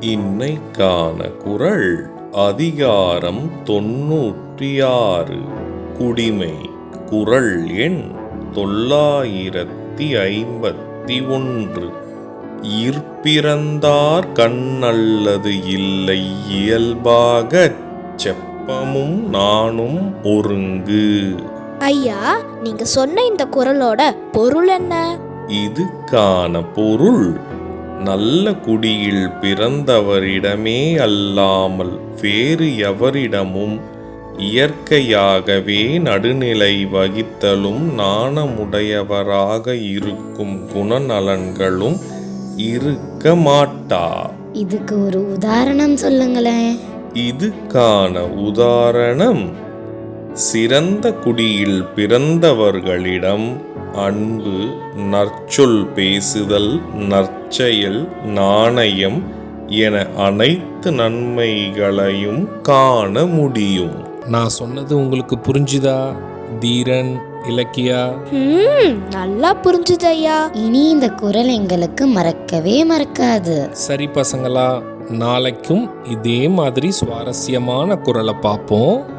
இன்னைக்கான குறள் அதிகாரம் தொன்னூற்றி ஆறு குடிமை குறள் எண் தொள்ளாயிரத்தி ஐம்பத்தி ஒன்று. இற்பிறந்தார் கண்ணல்லது இல்லை இயல்பாகச் செப்பமும் நானும் ஒருங்கு. ஐயா நீங்க சொன்ன இந்த குரலோட பொருள் என்ன? இதுக்கான பொருள் நல்ல குடியில் பிறந்தவரிடமே அல்லாமல் வேறு எவரிடமும் இயற்கையாகவே நடுநிலை வகித்தலும் நாணமுடையவராக இருக்கும் குணநலன்களும் இருக்க மாட்டா இதுக்கு ஒரு உதாரணம் சொல்லுங்களேன். இதுக்கான உதாரணம் சிறந்த குடியில் பிறந்தவர்களிடம் அன்பு நற்சொல் பேசுதல் நற்செயல் நாணயம் என அனைத்து நன்மைகளையும் காண முடியும். நான் சொன்னது உங்களுக்கு புரிஞ்சுதா தீரன் இலக்கியா? ம் நல்லா புரிஞ்சுது ஐயா இனி இந்த குரல் எங்களுக்கு மறக்கவே மறக்காது. சரி பசங்களா நாளைக்கும் இதே மாதிரி சுவாரஸ்யமான குரலை பார்ப்போம்.